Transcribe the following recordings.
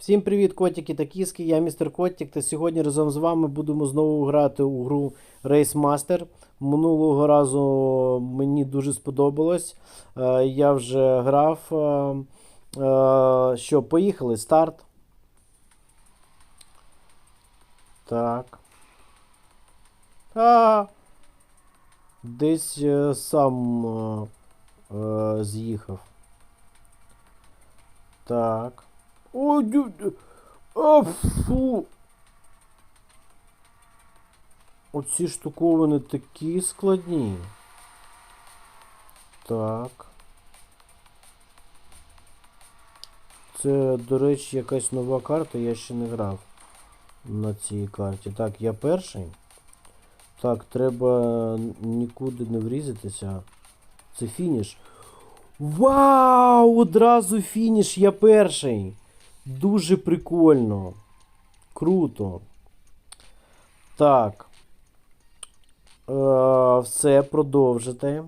Всім привіт, котики та кіски. Я містер Котик, та сьогодні разом з вами будемо знову грати у гру Race Master. Минулого разу мені дуже сподобалось. Е, Я вже грав. Е, е, Що, поїхали, старт. Так. А, десь сам з'їхав. Так. О, дю... А, фу. Оці штуковини такі складні. Так. Це, до речі, якась нова карта, я ще не грав на цій карті. Так, я перший. Так, треба нікуди не врізатися. Це фініш. Вау! Одразу фініш, я перший. Дуже прикольно. Круто. Так. Е, все, продовжити.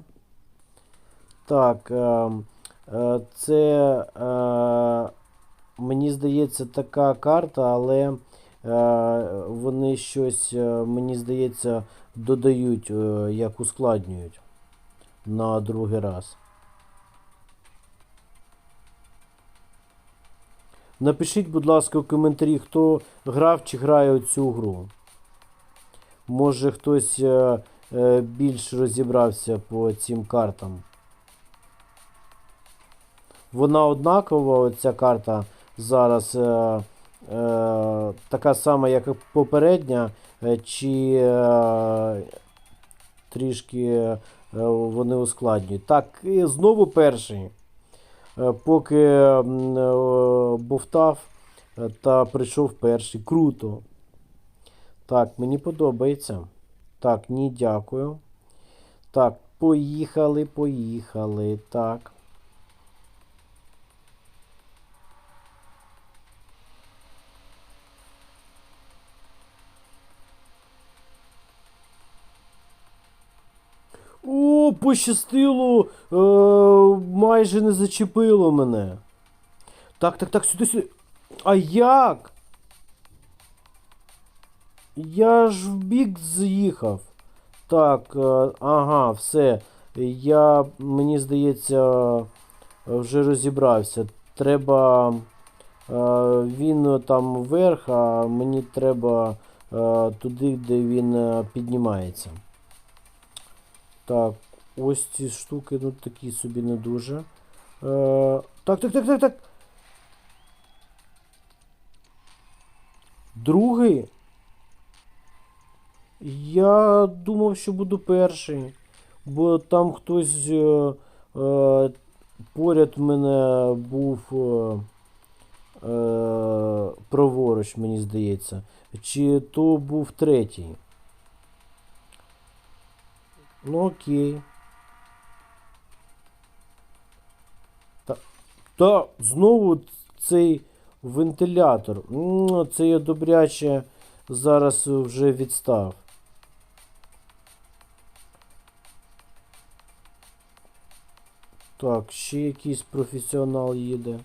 Так. Е, е, це, е, мені здається, така карта, але е, вони щось, е, мені здається, додають, е, як ускладнюють на другий раз. Напишіть, будь ласка, у коментарі, хто грав чи грає цю гру. Може хтось е, е, більш розібрався по цим картам. Вона однакова, оця карта зараз е, е, така сама, як і попередня, е, чи е, трішки е, вони ускладнюють. Так, і знову перший. Е, Поки е, бовтав е, та прийшов перший. Круто. Так, мені подобається. Так, ні, дякую. Так, поїхали, поїхали. Так. Пощастило, е, майже не зачепило мене. Так, так, так, сюди, сюди. А як? Я ж в бік з'їхав. Так, е, ага, все. Я, мені здається, вже розібрався. Треба. е, Він там вверх, а мені треба е, туди, де він е, піднімається. Так, ось ці штуки, ну такі собі не дуже. Е, так, так, так, так, так. Другий. Я думав, що буду перший. Бо там хтось е, е, поряд мене був е, е, праворуч, мені здається. Чи то був третій. Ну окей. Та, та знову цей вентилятор. М, Це я добряче зараз вже відстав. Так, ще якийсь професіонал їде.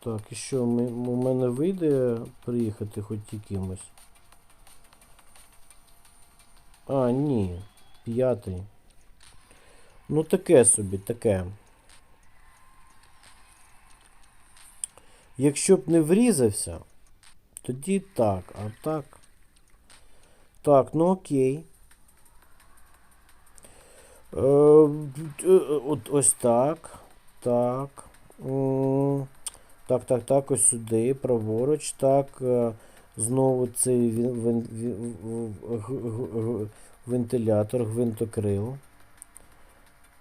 Так, і що, ми- у мене вийде приїхати хоч якимось? А, ні. П'ятий. Ну таке собі, таке. Якщо б не врізався, тоді так, а так. Так, ну окей. Е, е, от ось так. Так. Так, так, так, ось сюди, праворуч, так. е, Знову цей вентилятор, гвинтокрил.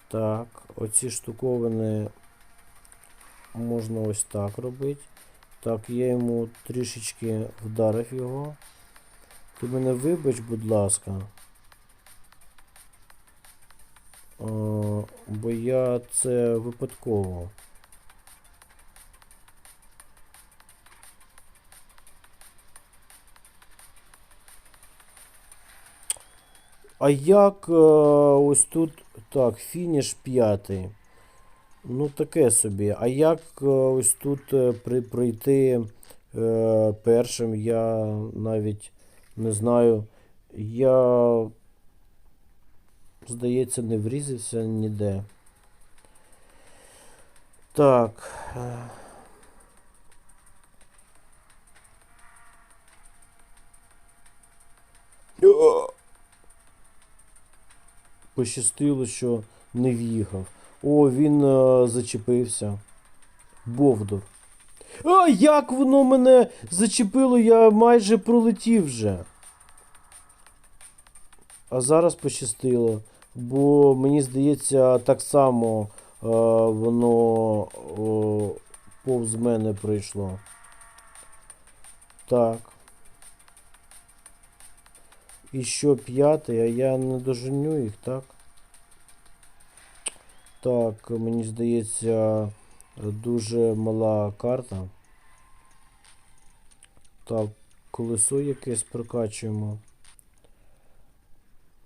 Так, оці штуковини можна ось так робити. Так, я йому трішечки вдарив його. Ти мене вибач, будь ласка. Е, бо я це випадково. А як е, ось тут. Так, фініш п'ятий. Ну, таке собі. А як е, ось тут е, при, пройти е, першим, я навіть не знаю. Я, здається, не врізався ніде. Так. О! Пощастило, що не в'їхав. О, він е, зачепився. Бовдур. А, як воно мене зачепило, я майже пролетів вже. А зараз пощастило. Бо мені здається, так само е, воно о, повз мене пройшло. Так. І що п'ятий, а я не доженю їх, так? Так, мені здається, дуже мала карта. Так, колесо якесь прокачуємо.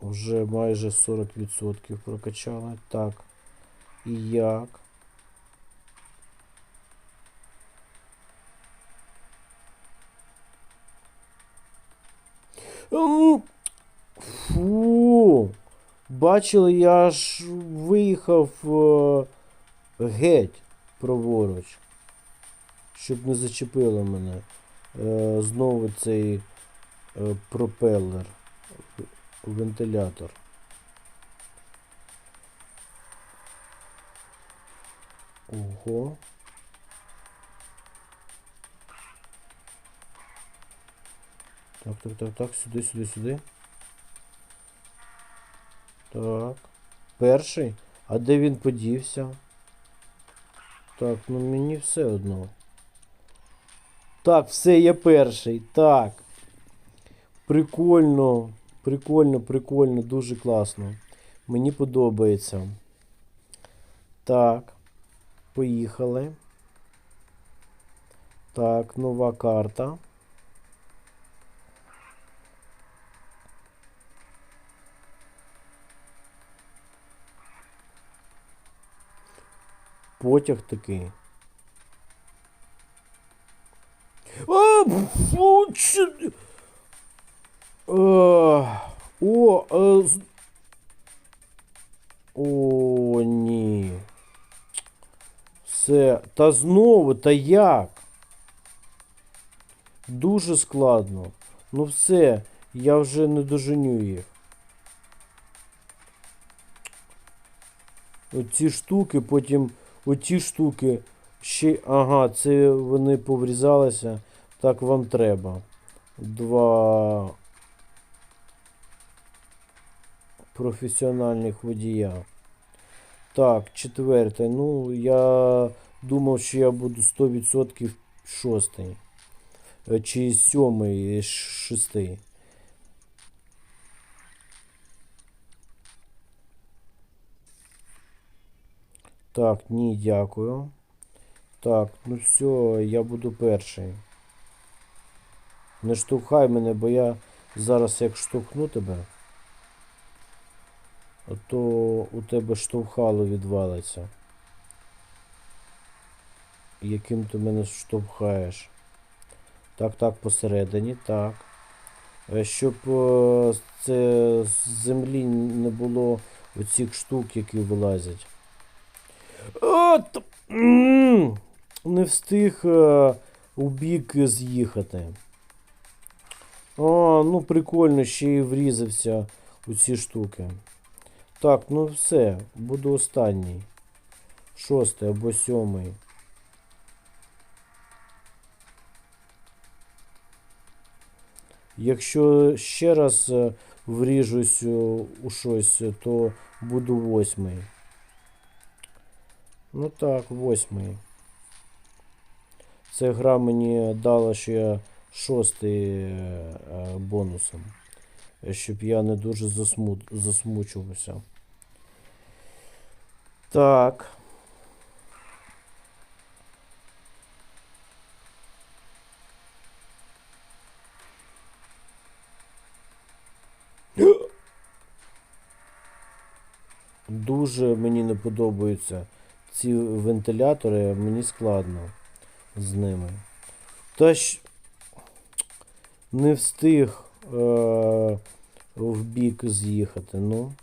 Вже майже 40% прокачали. Так. І як? Бачили, я ж виїхав е, геть праворуч. Щоб не зачепило мене. Е, знову цей е, пропелер. Вентилятор. Ого. Так, так, так, так, сюди, сюди, сюди. Так. Перший? А де він подівся? Так, ну мені все одно. Так, все, я перший. Так. Прикольно. Прикольно, прикольно, дуже класно. Мені подобається. Так. Поїхали. Так, нова карта. Потяг такий. А, фу, чи... А, О, а, О, ні. Все. Та знову, та як? Дуже складно. Ну все, я вже не доженю їх. Оці штуки, потім оці штуки. Ще. Ага, це вони поврізалися. Так вам треба. Два професіональних водія. Так, четверте. Ну, я думав, що я буду 100% шостий. Е, Чи сьомий із Так, ні, дякую. Так, ну все, я буду перший. Не штовхай мене, бо я зараз як штовхну тебе, то у тебе штовхало відвалиться. Яким ти мене штовхаєш? Так, так, посередині, так. Щоб е, це з землі не було оцих штук, які вилазять. От! Не встиг е, у бік з'їхати. А, ну прикольно, ще й врізався у ці штуки. Так, ну все, буду останній. Шостий або сьомий. Якщо ще раз е, вріжусь у у щось, то буду восьмий. Ну так, восьмий. Ця гра мені дала ще шостий е, е, бонусом. Щоб я не дуже засму... засмучувався. Так. Дуже мені не подобаються ці вентилятори, мені складно з ними. Та ж не встиг е, в бік з'їхати, ну.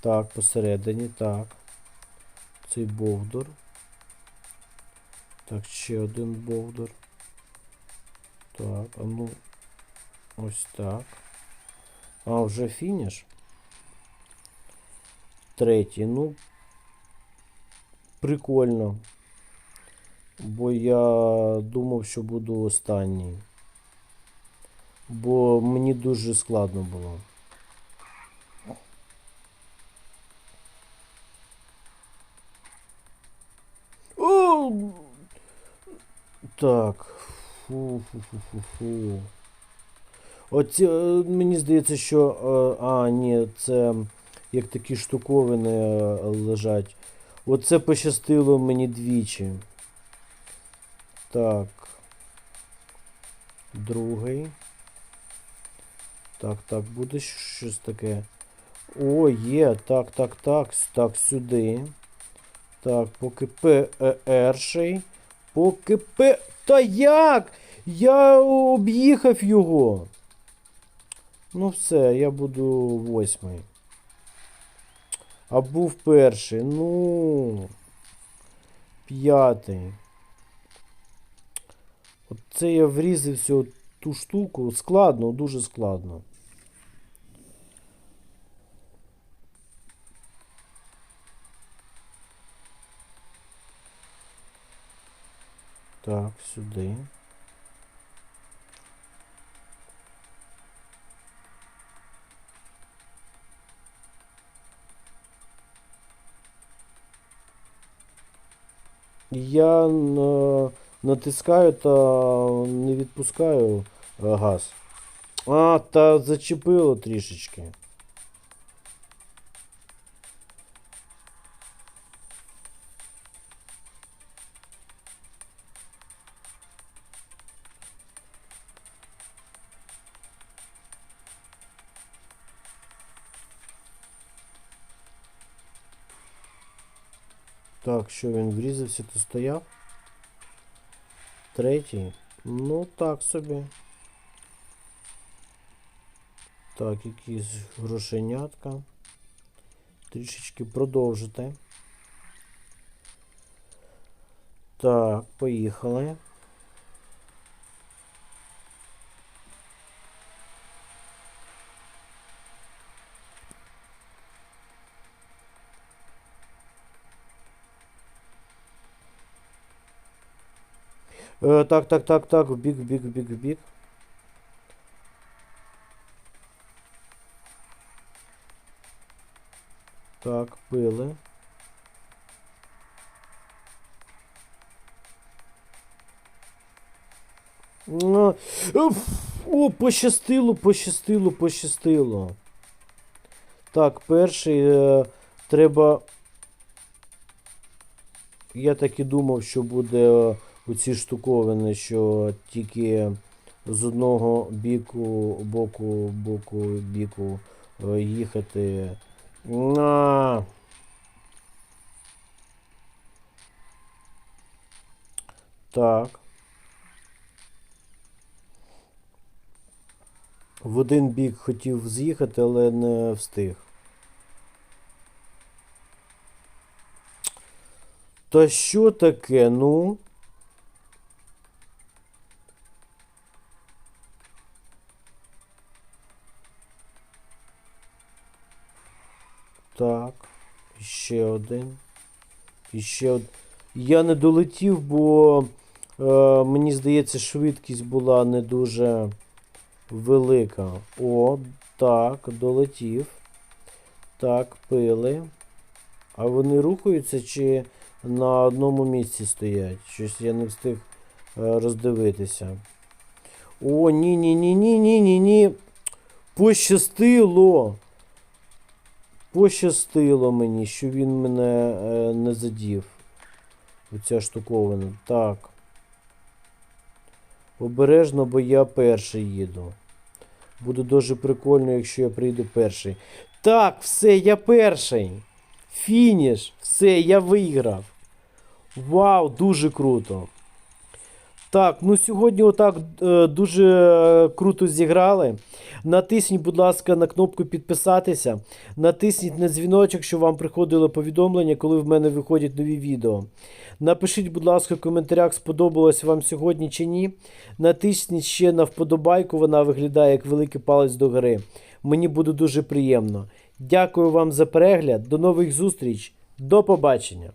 Так, посередині, так. Цей бовдур. Так, ще один бовдур. Так, а ну. Ось так. А, вже фініш. Третій, ну. Прикольно. Бо я думав, що буду останній. Бо мені дуже складно було. О! Так. Фу-фу-фу-фу-фу. Оці, е, мені здається, що. е, А, ні, це як такі штуковини е, лежать. Оце пощастило мені двічі. Так. Другий. Так, так, буде щось таке. О, є. Так, так, так. Так, сюди. Так, поки перший. Поки П. Та як? Я об'їхав його. Ну все, я буду восьмий. А був перший. Ну. П'ятий. Оце я врізався ту штуку. Складно, дуже складно. Так, сюди. Я натискаю та не відпускаю е, газ. А, та зачепило трішечки. Так, що він врізався, то стояв. Третій. Ну, так собі. Так, якісь грошенятка. Трішечки продовжити. Так, поїхали. Е, так, так, так, так, в бік, в бік, бік, бік. Так, пили. Ну, О, пощастило, пощастило, пощастило. Так, перший е, треба. Я так і думав, що буде е, оці штуковини, що тільки з одного біку, боку, боку, біку е, їхати. На. Так. В один бік хотів з'їхати, але не встиг. Та що таке, ну? Так, ще один. Ще один. Я не долетів, бо е, мені здається, швидкість була не дуже велика. О, так, долетів. Так, пили. А вони рухаються чи на одному місці стоять? Щось я не встиг е, роздивитися. О, ні, ні, ні, ні, ні, ні, ні. Пощастило. Пощастило мені, що він мене е, не задів. Оця штуковина. Так. Обережно, бо я перший їду. Буде дуже прикольно, якщо я прийду перший. Так, все, я перший. Фініш. Все, я виграв. Вау, дуже круто. Так, ну сьогодні отак е, дуже круто зіграли. Натисніть, будь ласка, на кнопку підписатися. Натисніть на дзвіночок, щоб вам приходило повідомлення, коли в мене виходять нові відео. Напишіть, будь ласка, в коментарях, сподобалось вам сьогодні чи ні. Натисніть ще на вподобайку, вона виглядає як великий палець догори. Мені буде дуже приємно. Дякую вам за перегляд. До нових зустріч. До побачення.